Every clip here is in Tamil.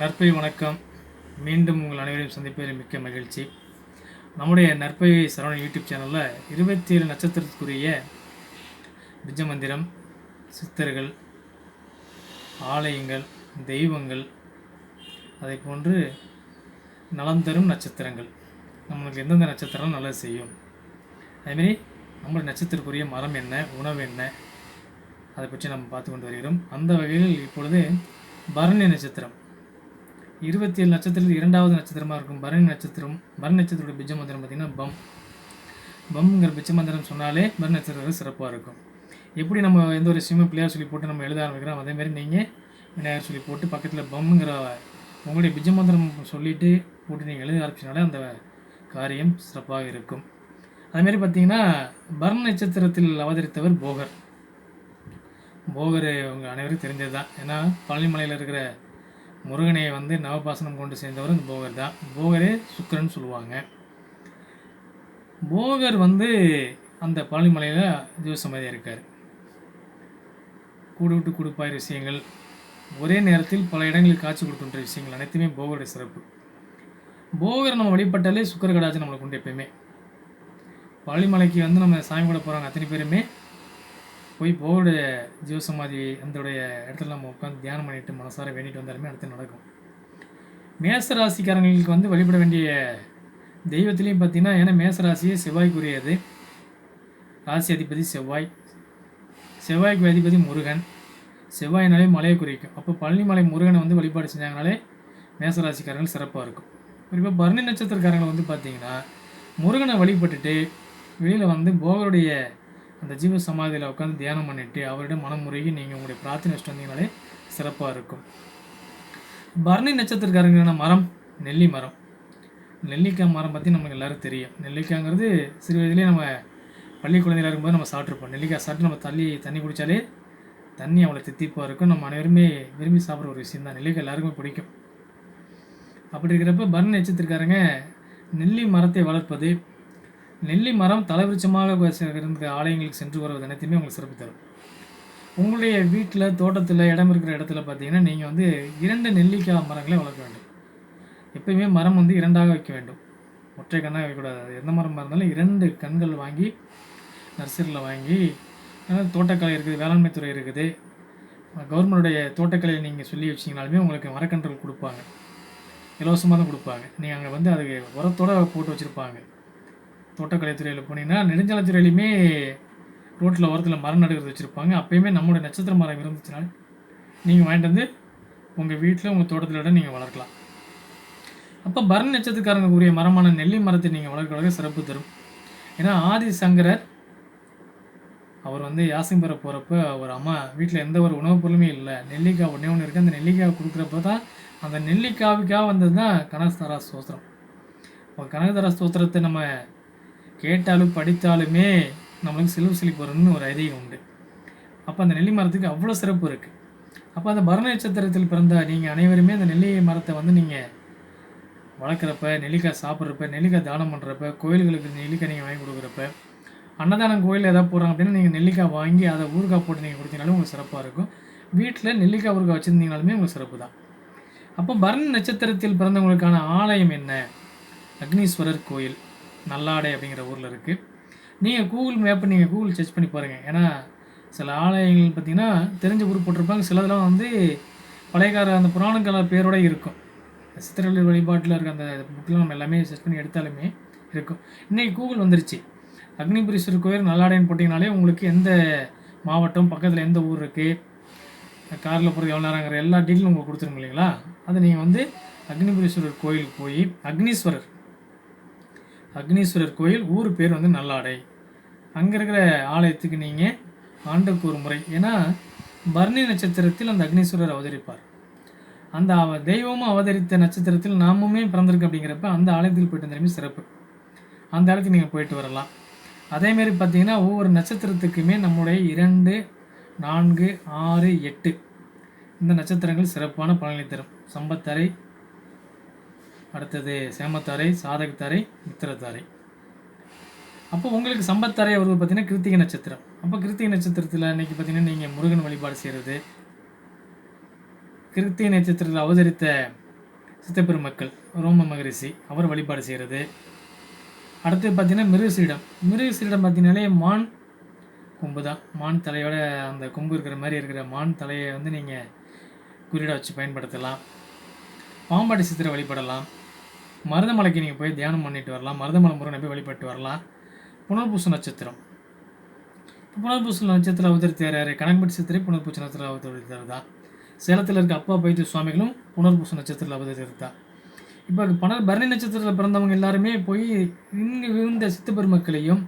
நற்பை வணக்கம். மீண்டும் உங்கள் அனைவரையும் சந்திப்பதில் மிக்க மகிழ்ச்சி. நம்முடைய நற்பை சரவணன் யூடியூப் சேனலில் இருபத்தி ஏழு நட்சத்திரத்துக்குரிய பிஜமந்திரம் சித்தர்கள் ஆலயங்கள் தெய்வங்கள் அதை போன்று நலம் தரும் நட்சத்திரங்கள். நம்மளுக்கு எந்தெந்த நட்சத்திரம் நல்லது செய்யும்? அதேமாரி நம்மளுடைய நட்சத்திரக்குரிய மரம் என்ன உணவு என்ன அதை பற்றி நம்ம பார்த்து கொண்டு வருகிறோம். அந்த வகையில் இப்பொழுது பரணி நட்சத்திரம். இருபத்தி ஏழு நட்சத்திரத்தில் இரண்டாவது நட்சத்திரமாக இருக்கும் பரணி நட்சத்திரம் பரணி நட்சத்திரோட பிஜ மந்திரம் பார்த்திங்கன்னா பம். பம்ங்கிற பிச்ச மந்திரம் சொன்னாலே பரணி நட்சத்திரம் சிறப்பாக இருக்கும். எப்படி நம்ம எந்த ஒரு விஷயமும் பிள்ளையார் சொல்லி போட்டு நம்ம எழுத ஆரம்பிக்கிறோம் அதேமாரி நீங்கள் விநாயகர் சொல்லி போட்டு பக்கத்தில் பம்ங்கிற உங்களுடைய பிஜ மந்திரம் சொல்லிவிட்டு போட்டு நீங்கள் எழுத ஆரம்பிச்சினாலே அந்த காரியம் சிறப்பாக இருக்கும். அதுமாரி பார்த்தீங்கன்னா பரண நட்சத்திரத்தில் அவதரித்தவர் போகர். போகர் உங்கள் அனைவருக்கும் தெரிஞ்சது தான் ஏன்னா பழனிமலையில் இருக்கிற முருகனை வந்து நவபாசனம் கொண்டு சேர்ந்தவர் இந்த போகர் தான். போகரே சுக்கரன் சொல்லுவாங்க. போகர் வந்து அந்த பழனிமலையில் ஜீவசமாதியாக இருக்கார். கூடு விட்டு கொடுப்பாயிர விஷயங்கள் ஒரே நேரத்தில் பல இடங்களில் காட்சி கொடுக்கின்ற விஷயங்கள் அனைத்துமே போகருடைய சிறப்பு. போகர் நம்ம வழிபட்டாலே சுக்கர கடாச்சு நம்மளுக்கு உண்டு எப்பயுமே. பழனிமலைக்கு வந்து நம்ம சாமி கூட போகிறாங்க அத்தனை பேருமே. போய் போர்டு ஜீவசமாதி அந்தோடைய இடத்துல நம்ம உட்காந்து தியானம் பண்ணிட்டு மனசார வேண்டிட்டு வந்தாலுமே அடுத்து நடக்கும். மேச ராசிக்காரங்களுக்கு வந்து வழிபட வேண்டிய தெய்வத்திலையும் பார்த்தீங்கன்னா ஏன்னா மேச ராசியே செவ்வாய்க்குரியது. ராசி அதிபதி செவ்வாய். செவ்வாய்க்கு அதிபதி முருகன். செவ்வாயினாலே மலையை குறிக்கும். அப்போ பழனிமலை முருகனை வந்து வழிபாடு செஞ்சாங்கனாலே மேசராசிக்காரங்கள் சிறப்பாக இருக்கும். குறிப்பாக பரணி நட்சத்திரக்காரங்களை வந்து பார்த்தீங்கன்னா முருகனை வழிபட்டுட்டு வெளியில் வந்து போகருடைய அந்த ஜீவ சமாதியில் உட்காந்து தியானம் பண்ணிட்டு அவரிடம் மனமுறையை நீங்கள் உங்களுடைய பிரார்த்தனை வச்சுட்டு வந்தீங்கனாலே சிறப்பாக இருக்கும். பரணி நட்சத்திரக்காரங்களான மரம்? நெல்லி மரம். நெல்லிக்காய் மரம் பற்றி நமக்கு எல்லோரும் தெரியும். நெல்லிக்காய்ங்கிறது சிறு வயதிலே நம்ம பள்ளி குழந்தையில இருக்கும்போது நம்ம சாப்பிட்ருப்போம் நெல்லிக்காய் சாப்பிட்டு நம்ம தள்ளி தண்ணி குடித்தாலே தண்ணி அவ்வளோ தித்திப்பாக இருக்கும். நம்ம அனைவருமே விரும்பி சாப்பிட்ற ஒரு விஷயம் தான் நெல்லிக்காய் எல்லாருக்குமே பிடிக்கும். அப்படி இருக்கிறப்ப பரணி நட்சத்திரக்காரங்க நெல்லி மரத்தை வளர்ப்பது நெல்லி மரம் தலைவிருச்சமாக இருந்த ஆலயங்களுக்கு சென்று வருவது அனைத்தையுமே உங்களுக்கு சிறப்பு தரும். உங்களுடைய வீட்டில் தோட்டத்தில் இடம் இருக்கிற இடத்துல பார்த்தீங்கன்னா நீங்கள் வந்து இரண்டு நெல்லிக்காய் மரங்களை வளர்க்க வேண்டும். எப்பயுமே மரம் வந்து இரண்டாக வைக்க வேண்டும். ஒற்றை கண்ணாக வைக்கக்கூடாது எந்த மரமாக இருந்தாலும் இரண்டு கண்கள் வாங்கி நர்சரியில் வாங்கி தோட்டக்கலை இருக்குது வேளாண்மை துறை இருக்குது. கவர்மெண்டுடைய தோட்டக்கலையை நீங்கள் சொல்லி வச்சிங்கனாலுமே உங்களுக்கு மரக்கன்றுகள் கொடுப்பாங்க. இலவசமாக தான் கொடுப்பாங்க. நீங்கள் அங்கே வந்து அதுக்கு உரத்தோட போட்டு வச்சுருப்பாங்க. தோட்டக்கலைத்துறையில் போனீங்கன்னா நெடுஞ்சாலைத்துறையிலையுமே ரோட்டில் ஓரத்தில் மரம் நடுகிறது வச்சுருப்பாங்க. அப்போயுமே நம்மளோட நட்சத்திர மரம் இருந்துச்சுனால நீங்கள் வாங்கிட்டு வந்து உங்கள் வீட்டில் உங்கள் தோட்டத்தில் நீங்கள் வளர்க்கலாம். அப்போ பரண் நட்சத்திரக்காரங்க உரிய மரமான நெல்லி மரத்தை நீங்கள் வளர்க்க வளர்க்க சிறப்பு தரும். ஏன்னா ஆதி சங்கரர் அவர் வந்து யாசம் பெற போகிறப்ப அவர் அம்மா வீட்டில் எந்த ஒரு உணவுப் பொருளுமே இல்லை. நெல்லிக்காய் ஒன்றே ஒன்று இருக்குது அந்த நெல்லிக்காய் கொடுக்குறப்ப தான் அந்த நெல்லிக்காவுக்காக வந்தது தான் கனகதாரா ஸ்தோத்திரம். இப்போ கனகதாரா ஸ்தோத்திரத்தை நம்ம கேட்டாலும் படித்தாலுமே நம்மளுக்கு செல்வ செழிப்பு வரும்னு ஒரு ஐதீகம் உண்டு. அப்போ அந்த நெல்லி மரத்துக்கு அவ்வளோ சிறப்பு இருக்குது அப்போ அந்த பரண நட்சத்திரத்தில் பிறந்த நீங்கள் அனைவருமே அந்த நெல்லி மரத்தை வந்து நீங்கள் வளர்க்குறப்ப நெல்லிக்காய் சாப்பிட்றப்ப நெல்லிக்காய் தானம் பண்ணுறப்ப கோயில்களுக்கு நெல்லிக்காய் நீங்கள் வாங்கி கொடுக்குறப்ப அன்னதானம் கோயில் எதாவது போகிறாங்க அப்படின்னா நீங்கள் நெல்லிக்காய் வாங்கி அதை ஊறுகாய் போட்டு நீங்கள் கொடுத்தீங்கனாலும் உங்களுக்கு சிறப்பாக இருக்கும். வீட்டில் நெல்லிக்காய் ஊறுகாய் வச்சுருந்தீங்கனாலுமே உங்களுக்கு சிறப்பு தான். அப்போ பரண நட்சத்திரத்தில் பிறந்தவங்களுக்கான ஆலயம் என்ன? அக்னீஸ்வரர் கோயில். நல்லாடை அப்படிங்கிற ஊரில் இருக்குது நீங்கள் கூகுள் மேப்பை நீங்கள் கூகுள் சர்ச் பண்ணி பாருங்கள் ஏன்னா சில ஆலயங்கள் பார்த்திங்கன்னா தெரிஞ்ச ஊர் போட்டிருப்பாங்க. சிலதெல்லாம் வந்து பழையகார அந்த புராணங்கள பேரோடு இருக்கும். சித்திரல் வழிபாட்டில் இருக்க அந்த புக்கெலாம் நம்ம எல்லாமே சர்ச் பண்ணி எடுத்தாலுமே இருக்கும். இன்றைக்கி கூகுள் வந்துருச்சு. அக்னிபுரீஸ்வரர் கோயில் நல்லாடைன்னு போட்டிங்கனாலே உங்களுக்கு எந்த மாவட்டம் பக்கத்தில் எந்த ஊர் இருக்குது காரில் போகிறது எவ்வளோ நேரங்கிற எல்லா டீட்டெயிலும் உங்களுக்கு கொடுத்துருங்க இல்லைங்களா? அதை நீங்கள் வந்து அக்னிபுரீஸ்வரர் கோயிலுக்கு போய் அக்னீஸ்வரர் அக்னீஸ்வரர் கோயில் ஊர் பேர் வந்து நல்லாடை. அங்கே இருக்கிற ஆலயத்துக்கு நீங்கள் ஆண்டுக்கு ஒரு முறை. ஏன்னா பரணி நட்சத்திரத்தில் அந்த அக்னீஸ்வரர் அவதரிப்பார். அந்த அவ தெய்வமும் அவதரித்த நட்சத்திரத்தில் நாமுமே பிறந்திருக்கு அப்படிங்கிறப்ப அந்த ஆலயத்தில் போயிட்டு வந்தாலுமே சிறப்பு. அந்த ஆலயத்துக்கு நீங்கள் போயிட்டு வரலாம். அதேமாரி பார்த்தீங்கன்னா ஒவ்வொரு நட்சத்திரத்துக்குமே நம்முடைய இரண்டு நான்கு ஆறு எட்டு இந்த நட்சத்திரங்கள் சிறப்பான பலனை தரும். சம்பத்தரை அடுத்தது சேமத்தாரை சாதகத்தாரை மித்திரத்தாரை. அப்போ உங்களுக்கு சம்பத்தாரை வருவது பார்த்தீங்கன்னா கிருத்திகை நட்சத்திரம். அப்போ கிருத்திகை நட்சத்திரத்தில் இன்னைக்கு பார்த்தீங்கன்னா நீங்கள் முருகன் வழிபாடு செய்கிறது கிருத்திகை நட்சத்திரத்தில் அவதரித்த சித்தப்பெருமக்கள் ரோம மகரிஷி அவர் வழிபாடு செய்கிறது அடுத்து பார்த்தீங்கன்னா மிருகசீடம் மிருகசீடம் பார்த்தீங்கன்னாலே மான் கொம்பு தான். மான் தலையோட அந்த கொம்பு இருக்கிற மாதிரி இருக்கிற மான் தலையை வந்து நீங்கள் குறியீடாக வச்சு பயன்படுத்தலாம். பாம்பாடி சித்திரை வழிபடலாம். மருதமலைக்கு நீங்கள் போய் தியானம் பண்ணிட்டு வரலாம். மருதமலை முருகனை போய் வழிபட்டு வரலாம். புனர்பூச நட்சத்திரம். இப்போ புனர்பூச நட்சத்திரம் அவதரி யார் கணக்குப்பட்டி சித்திரை புனர்பூச நட்சத்திரம் அவதரித்தார் தான் சேலத்தில் இருக்க அப்பா பைத்திய சுவாமிகளும் புனர்பூச நட்சத்திரத்தில் அவதரித்தார் தான் இப்போ பண பரணி நட்சத்திரத்தில் பிறந்தவங்க எல்லாருமே போய் இங்கே இருந்த சித்த பெருமக்களையும்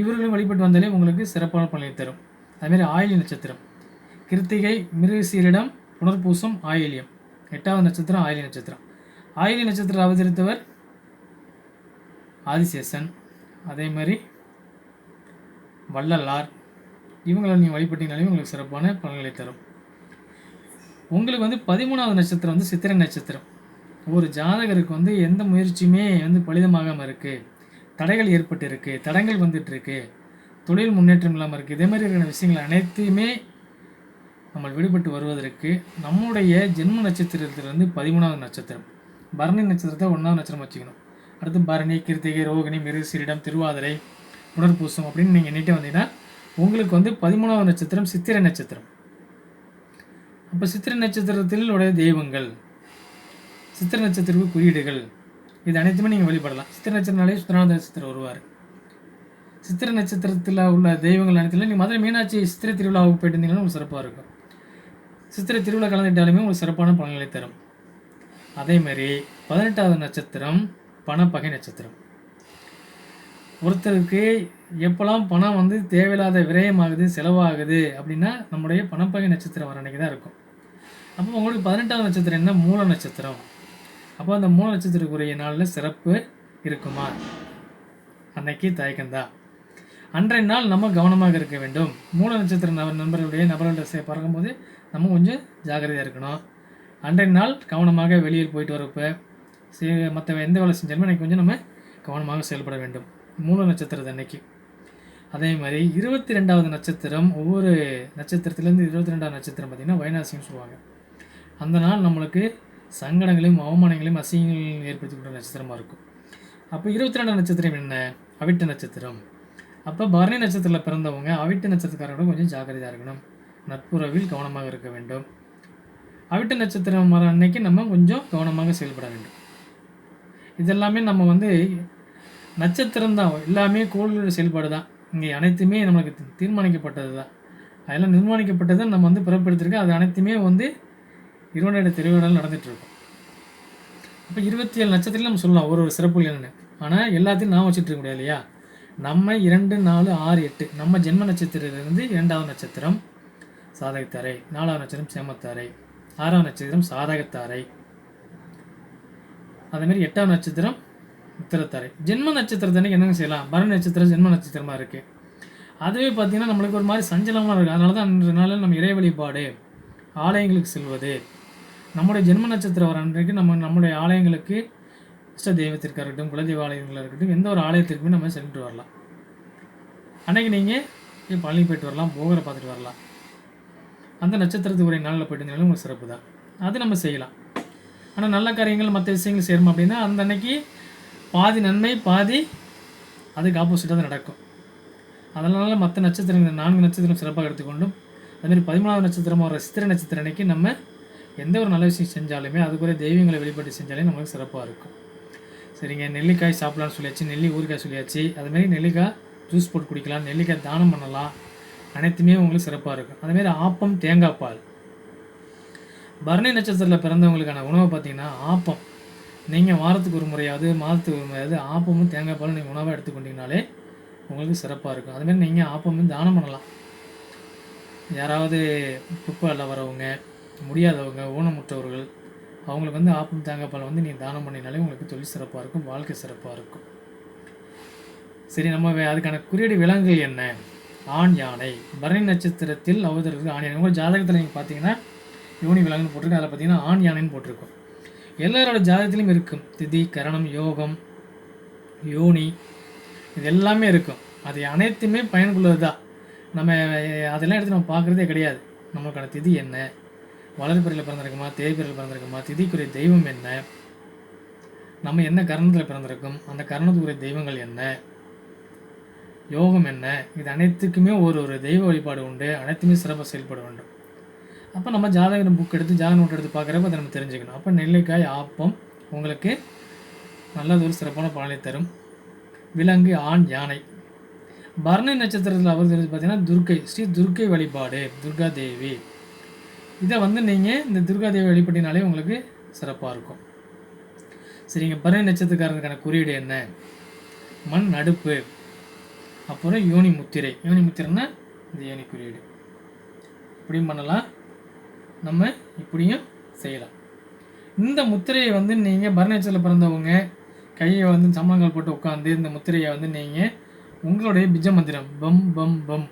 இவர்களையும் வழிபட்டு வந்தாலே உங்களுக்கு சிறப்பான பலனை தரும். அதுமாரி ஆயிலி நட்சத்திரம். கிருத்திகை மிருகசீரிடம் புனர்பூசம் ஆயிலியம். எட்டாவது நட்சத்திரம் ஆயிலி நட்சத்திரம். ஆயிலி நட்சத்திரம் அவதரித்தவர் ஆதிசேஷன். அதே மாதிரி வள்ளலார். இவங்களை நீங்கள் வழிபட்டீங்கனாலே உங்களுக்கு சிறப்பான பலன்களை தரும். உங்களுக்கு வந்து பதிமூணாவது நட்சத்திரம் வந்து சித்திரை நட்சத்திரம். ஒரு ஜாதகருக்கு வந்து எந்த முயற்சியுமே வந்து பலிதமாகாமல் இருக்குது தடைகள் ஏற்பட்டு இருக்கு தடங்கள் வந்துட்டுருக்கு தொழில் முன்னேற்றம் இல்லாமல் இருக்குது இதே மாதிரி இருக்கிற விஷயங்கள் அனைத்தையுமே நம்ம விடுபட்டு வருவதற்கு நம்முடைய ஜென்ம நட்சத்திரத்திலிருந்து பதிமூணாவது நட்சத்திரம். பரணி நட்சத்திரத்தை ஒன்றாவது நட்சத்திரம் வச்சுக்கணும். அடுத்து பரணி கிருத்திகை ரோகிணி மிருசீரிடம் திருவாதிரை புனர்பூசம் அப்படின்னு நீங்கள் நீட்டே வந்தீங்கன்னா உங்களுக்கு வந்து பதிமூணாவது நட்சத்திரம் சித்திரை நட்சத்திரம். அப்போ சித்திரை நட்சத்திரத்தில் உடைய தெய்வங்கள் சித்திரை நட்சத்திரக்கு குறியீடுகள் இது அனைத்துமே நீங்கள் வழிபடலாம். சித்திரை நட்சத்திரனாலே சுத்தநாத நட்சத்திரம் வருவார். சித்திரை நட்சத்திரத்தில் உள்ள தெய்வங்கள் அனைத்துல நீங்கள் மதுரை மீனாட்சி சித்திரை திருவிழாவுக்கு போயிட்டு இருந்தீங்கன்னா உங்களுக்கு சிறப்பாக இருக்கும். சித்திரை திருவிழா கலந்துட்டாலுமே உங்களுக்கு சிறப்பான பலன்களை தரும். அதேமாரி பதினெட்டாவது நட்சத்திரம் பணப்பகை நட்சத்திரம். ஒருத்தருக்கு எப்போல்லாம் பணம் வந்து தேவையில்லாத விரயமாகுது செலவாகுது அப்படின்னா நம்முடைய பணப்பகை நட்சத்திரம் வர அன்னைக்கு தான் இருக்கும். அப்போ உங்களுக்கு பதினெட்டாவது நட்சத்திரம் என்ன? மூல நட்சத்திரம். அப்போ அந்த மூல நட்சத்திரக்குரிய நாளில் சிறப்பு இருக்குமா? அன்னைக்கு தயக்கம்தான். அன்றைய நாள் நம்ம கவனமாக இருக்க வேண்டும். மூல நட்சத்திர நபர் நண்பர்களுடைய நபர்கள்ட்ட பார்க்கும்போது பறக்கும்போது நம்ம கொஞ்சம் ஜாக்கிரதையாக இருக்கணும். அன்றைய நாள் கவனமாக வெளியில் போயிட்டு வரப்போ சே மற்ற எந்த வேலை செஞ்சாலுமே அன்றைக்கி கொஞ்சம் நம்ம கவனமாக செயல்பட வேண்டும். மூணு நட்சத்திரத்து அன்னைக்கு. அதே மாதிரி இருபத்தி ரெண்டாவது நட்சத்திரம் ஒவ்வொரு நட்சத்திரத்துலேருந்து இருபத்தி ரெண்டாவது நட்சத்திரம் பார்த்திங்கன்னா வைனாசின்னு சொல்லுவாங்க. அந்த நாள் நம்மளுக்கு சங்கடங்களையும் அவமானங்களையும் அசிங்கங்களையும் ஏற்படுத்தக்கூடிய நட்சத்திரமாக இருக்கும். அப்போ இருபத்தி ரெண்டாம் நட்சத்திரம் என்ன? அவிட்ட நட்சத்திரம். அப்போ பரணி நட்சத்திரத்தில் பிறந்தவங்க அவிட்ட நட்சத்திரக்காரர்களும் கொஞ்சம் ஜாக்கிரதையாக இருக்கணும். நட்புறவில் கவனமாக இருக்க வேண்டும். அவிட்ட நட்சத்திரம் வர அன்னைக்கு நம்ம கொஞ்சம் கவனமாக செயல்பட வேண்டும். இதெல்லாமே நம்ம வந்து நட்சத்திரம் தான். எல்லாமே கோள்களோட செயல்பாடு தான். இங்கே அனைத்துமே நமக்கு தீர்மானிக்கப்பட்டது தான். அதெல்லாம் நிர்மாணிக்கப்பட்டதை நம்ம வந்து பிறப்படுத்திருக்கோம் அது அனைத்துமே வந்து இருவனுடைய திருவிழாவில் நடந்துகிட்ருக்கும். அப்போ இருபத்தி ஏழு நட்சத்திரம் நம்ம சொல்லலாம் ஒரு ஒரு சிறப்புகள் என்னென்னு ஆனால் எல்லாத்தையும் நான் வச்சுட்டு இருக்க முடியாது இல்லையா? நம்ம இரண்டு நாலு ஆறு எட்டு நம்ம ஜென்ம நட்சத்திரத்திலிருந்து இரண்டாவது நட்சத்திரம் சாதகத்தரை நாலாவது நட்சத்திரம் சேமத்தாரை. ஆறாம் நட்சத்திரம் சாதகத்தாரை. அதேமாரி எட்டாம் நட்சத்திரம் உத்திரத்தாரை. ஜென்ம நட்சத்திரத்தன்னைக்கு என்னங்க செய்யலாம்? பரண நட்சத்திரம் ஜென்ம நட்சத்திரமாக இருக்குது அதுவே பார்த்திங்கன்னா நம்மளுக்கு ஒரு மாதிரி சஞ்சலமாக இருக்குது அதனால தான் அன்றைய நாளில் நம்ம இறை வழிபாடு ஆலயங்களுக்கு செல்வது. நம்முடைய ஜென்ம நட்சத்திரம் வர அன்றைக்கு நம்ம நம்முடைய ஆலயங்களுக்கு இஷ்ட தெய்வத்திற்காக இருக்கட்டும் குலதெய்வ ஆலயங்களாக இருக்கட்டும் எந்த ஒரு ஆலயத்திற்குமே நம்ம சென்று வரலாம். அன்றைக்கி நீங்கள் பழனி போயிட்டு வரலாம் போகரை பார்த்துட்டு வரலாம். அந்த நட்சத்திரத்துக்கு உரிய நாளில் போயிட்டு உங்களுக்கு சிறப்பு தான். அது நம்ம செய்யலாம். ஆனால் நல்ல காரியங்கள் மற்ற விஷயங்கள் செய்யணும் அப்படின்னா அந்த அன்னைக்கு பாதி நன்மை பாதி அதுக்கு ஆப்போசிட்டாக தான் நடக்கும். அதனால் மற்ற நட்சத்திரங்கள் நான்கு நட்சத்திரம் சிறப்பாக எடுத்துக்கொண்டும் அதுமாதிரி பதிமூணாவது நட்சத்திரமாக வர சித்திரை நட்சத்திரம் அன்னைக்கு நம்ம எந்த ஒரு நல்ல விஷயம் செஞ்சாலுமே அதுக்குரிய தெய்வங்களை வெளிப்பட்டு செஞ்சாலே நம்மளுக்கு சிறப்பாக இருக்கும். சரிங்க நெல்லிக்காய் சாப்பிட்லான்னு சொல்லியாச்சு நெல்லி ஊறுகாய் சொல்லியாச்சு அதுமாரி நெல்லிக்காய் ஜூஸ் போட்டு குடிக்கலாம் நெல்லிக்காய் தானம் பண்ணலாம் அனைத்துமே உங்களுக்கு சிறப்பாக இருக்கும். அதுமாரி ஆப்பம் தேங்காய் பால். பரணி நட்சத்திரத்தில் பிறந்தவங்களுக்கான உணவை பார்த்தீங்கன்னா ஆப்பம். நீங்கள் வாரத்துக்கு ஒரு முறையாவது மாதத்துக்கு ஒரு முறையாவது ஆப்பமும் தேங்காய் பாலும் நீங்கள் உணவாக எடுத்துக்கொண்டீங்கனாலே உங்களுக்கு சிறப்பாக இருக்கும். அதுமாரி நீங்கள் ஆப்பமும் தானம் பண்ணலாம். யாராவது குப்பையில் வரவங்க முடியாதவங்க ஊனமுற்றவர்கள் அவங்களுக்கு வந்து ஆப்பம் தேங்காய் பால் வந்து நீங்கள் தானம் பண்ணினாலே உங்களுக்கு தொழில் சிறப்பாக இருக்கும் வாழ்க்கை சிறப்பாக இருக்கும். சரி நம்ம வே- அதுக்கான குறியீடு விலங்குகள் என்ன? ஆண் யானை. பரணி நட்சத்திரத்தில் அவதற்கு ஆண் யானை. உங்கள் ஜாதகத்தில் நீங்கள் பார்த்தீங்கன்னா யோனி விலங்குன்னு போட்டிருக்கோம் அதில் பார்த்தீங்கன்னா ஆண் யானைன்னு போட்டிருக்கும். எல்லாரோட ஜாதகத்திலும் இருக்கும். திதி கரணம் யோகம் யோனி இது எல்லாமே இருக்கும். அது அனைத்துமே பயனுள்ளது தான் நம்ம அதெல்லாம் எடுத்து நம்ம பார்க்குறதே கிடையாது. நம்மளுக்கான திதி என்ன? வளர்ப்பிறையில் பிறந்திருக்குமா? தேய்பிறையில் பிறந்திருக்குமா? திதிக்குரிய தெய்வம் என்ன? நம்ம என்ன கரணத்தில் பிறந்திருக்கும்? அந்த கரணத்துக்குரிய தெய்வங்கள் என்ன? யோகம் என்ன? இது அனைத்துக்குமே ஒரு ஒரு தெய்வ வழிபாடு உண்டு. அனைத்துமே சிறப்பாக செயல்பட வேண்டும். அப்போ நம்ம ஜாதகம் புக் எடுத்து ஜாதக நோட் எடுத்து பார்க்குறப்ப அதை நம்ம தெரிஞ்சுக்கணும். அப்போ நெல்லிக்காய் ஆப்பம் உங்களுக்கு நல்லது ஒரு சிறப்பான பலனை தரும். விலங்கு ஆண் யானை. பரணி நட்சத்திரத்தில் அவர் தெரிஞ்சு பார்த்தீங்கன்னா துர்க்கை ஸ்ரீ துர்க்கை வழிபாடு துர்கா தேவி. இதை வந்து நீங்கள் இந்த துர்கா தேவி வழிபட்டினாலே உங்களுக்கு சிறப்பாக இருக்கும். சரிங்க பரணி நட்சத்திரக்காரனுக்கான குறியீடு என்ன? மண் அடுப்பு அப்புறம் யோனி முத்திரை. யோனி முத்திரைன்னா இந்த யோனி குறியீடு. இப்படியும் பண்ணலாம். நம்ம இப்படியும் செய்யலாம். இந்த முத்திரையை வந்து நீங்கள் பரணேச்சரில் பிறந்தவங்க கையை வந்து சம்பளங்கள் போட்டு உட்காந்து இந்த முத்திரையை வந்து நீங்கள் உங்களுடைய பிஜ மந்திரம் பம் பம் பம்.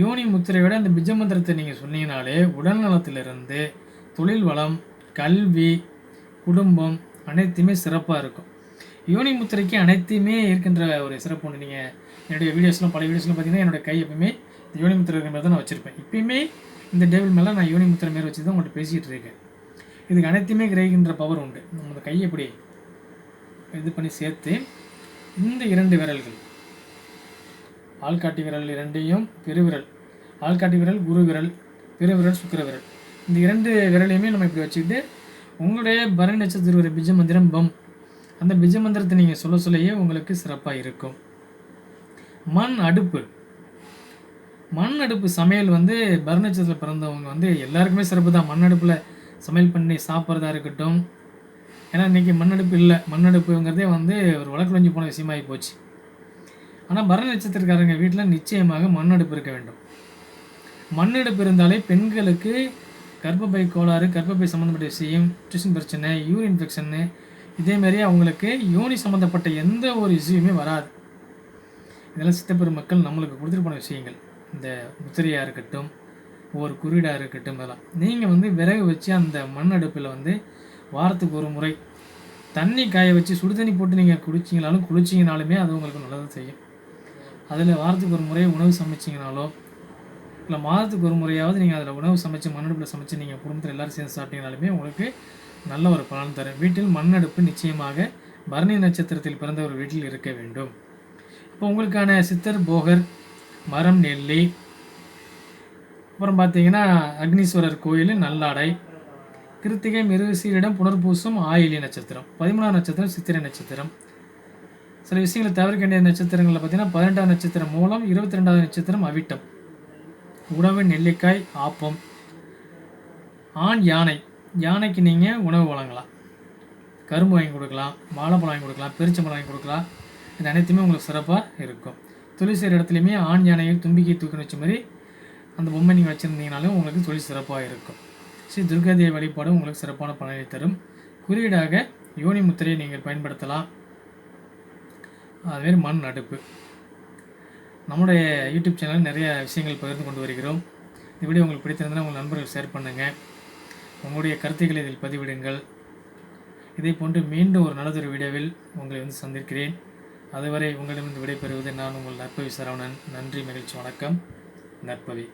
யோனி முத்திரையோட அந்த பிஜ மந்திரத்தை நீங்கள் சொன்னீங்கனாலே உடல்நலத்திலிருந்து தொழில் வளம் கல்வி குடும்பம் அனைத்துமே சிறப்பாக இருக்கும். யோனி முத்திரைக்கு அனைத்துமே இருக்கின்ற ஒரு சிறப்பு ஒன்று நீங்கள் என்னுடைய வீடியோஸ்லாம் பல வீடியோஸ்லாம் பார்த்தீங்கன்னா என்னோட கை எப்பவுமே இந்த யோனி தான் நான் வச்சுருப்பேன். இப்பயுமே இந்த டேபிள் மேலே நான் யோனிமுத்திரம் மேலே மாரி வச்சு தான் உங்கள்கிட்ட பேசிகிட்டு இருக்கேன். இதுக்கு அனைத்துமே கிரகிக்கின்ற பவர் உண்டு. நம்ம கையை எப்படி இது பண்ணி சேர்த்து இந்த இரண்டு விரல்கள் ஆள்காட்டி விரல் இரண்டையும் பெருவிரல் ஆள்காட்டி விரல் குரு விரல் பெருவிரல் சுக்கிர விரல். இந்த இரண்டு விரலையுமே நம்ம இப்படி வச்சுக்கிட்டு உங்களுடைய பரணி நட்சத்திர பிஜ மந்திரம் பம். அந்த பிஜ மந்திரத்தை நீங்கள் சொல்ல சொல்லையே உங்களுக்கு சிறப்பாக இருக்கும். மண் அடுப்பு. மண் அடுப்பு சமையல் வந்து பரணச்சத்தில் பிறந்தவங்க வந்து எல்லாருக்குமே சிறப்பு தான். மண் அடுப்பில் சமையல் பண்ணி சாப்பிட்றதா இருக்கட்டும். ஏன்னா இன்றைக்கி மண்ணடுப்பு இல்லை. மண் அடுப்புங்கிறதே வந்து ஒரு வழக்குழஞ்சி போன விஷயமாகி போச்சு. ஆனால் பரண நட்சத்திரக்காரங்க வீட்டில் நிச்சயமாக மண் அடுப்பு இருக்க வேண்டும். மண் அடுப்பு இருந்தாலே பெண்களுக்கு கர்ப்பப்பை கோளாறு கர்ப்பப்பை சம்மந்தப்பட்ட விஷயம் டியூஷன் பிரச்சனை யூரின் இன்ஃபெக்ஷன்னு இதேமாரி அவங்களுக்கு யோனி சம்மந்தப்பட்ட எந்த ஒரு இஷ்யூமே வராது. இதெல்லாம் சித்தப்பெரும் மக்கள் நம்மளுக்கு கொடுத்துட்டு போன விஷயங்கள். இந்த முத்திரையாக இருக்கட்டும் ஒவ்வொரு குறியீடாக இருக்கட்டும் இதெல்லாம். நீங்கள் வந்து விறகு வச்சு அந்த மண் அடுப்பில் வந்து வாரத்துக்கு ஒரு முறை தண்ணி காய வச்சு சுடு தண்ணி போட்டு நீங்கள் குடிச்சிங்கனாலும் குளிச்சிங்கனாலுமே அது உங்களுக்கு நல்லது செய்யும். அதில் வாரத்துக்கு ஒரு முறை உணவு சமைச்சிங்கனாலோ இல்லை மாதத்துக்கு ஒரு முறையாவது நீங்கள் அதில் உணவு சமைச்சு மண்ணடுப்பில் சமைச்சு நீங்கள் குடும்பத்தில் எல்லோரும் சேர்ந்து சாப்பிட்டீங்கனாலுமே உங்களுக்கு நல்ல ஒரு பலன் தரும். வீட்டில் மண்ணடுப்பு நிச்சயமாக பரணி நட்சத்திரத்தில் பிறந்த ஒரு வீட்டில் இருக்க வேண்டும். உங்களுக்கான சித்தர் போகர் மரம் நெல்லி அப்புறம் பார்த்தீங்கன்னா அக்னீஸ்வரர் கோயில் நல்லாடை கிருத்திகை மிருகசீரிடம் புனர்பூசம் ஆயிலி நட்சத்திரம் பதிமூணாம் நட்சத்திரம் சித்திரை நட்சத்திரம். சில விஷயங்களை தவிர்க்க வேண்டிய நட்சத்திரங்களில் பார்த்தீங்கன்னா பதினெட்டாம் நட்சத்திரம் மூலம் இருபத்தி ரெண்டாவது நட்சத்திரம் அவிட்டம். உணவு நெல்லிக்காய் ஆப்பம் ஆண் யானை. யானைக்கு நீங்கள் உணவு வழங்கலாம். கரும்பு வாங்கி கொடுக்கலாம் வாழைப்பழம் வாங்கி கொடுக்கலாம் பெருச்சம்பழம் வாங்கி கொடுக்கலாம். இது அனைத்துமே உங்களுக்கு சிறப்பாக இருக்கும். தொழில் செய்கிற இடத்துலையுமே ஆண் யானையை தும்பிக்கை தூக்கி வச்ச மாதிரி அந்த பொம்மை நீங்கள் வச்சுருந்தீங்கனாலும் உங்களுக்கு தொழில் சிறப்பாக இருக்கும். ஸ்ரீ துர்காதேவி வழிபாடு உங்களுக்கு சிறப்பான பலனை தரும். குறியீடாக யோனி முத்திரையை நீங்கள் பயன்படுத்தலாம். அதுமாரி மண் அடுப்பு நம்முடைய யூடியூப் சேனலில் நிறைய விஷயங்கள் பகிர்ந்து கொண்டு வருகிறோம். இந்த வீடியோ உங்களுக்கு பிடித்திருந்தால் உங்கள் நண்பர்கள் ஷேர் பண்ணுங்கள் உங்களுடைய கருத்துக்களை இதில் பதிவிடுங்கள். இதை போன்று மீண்டும் ஒரு நல்லதொரு வீடியோவில் உங்களை வந்து சந்திக்கிறேன். அதுவரை உங்களிடமிருந்து விடைபெறுவது நான் உங்கள் நற்பவி சரவணன். நன்றி மகிழ்ச்சி வணக்கம். நற்பவி.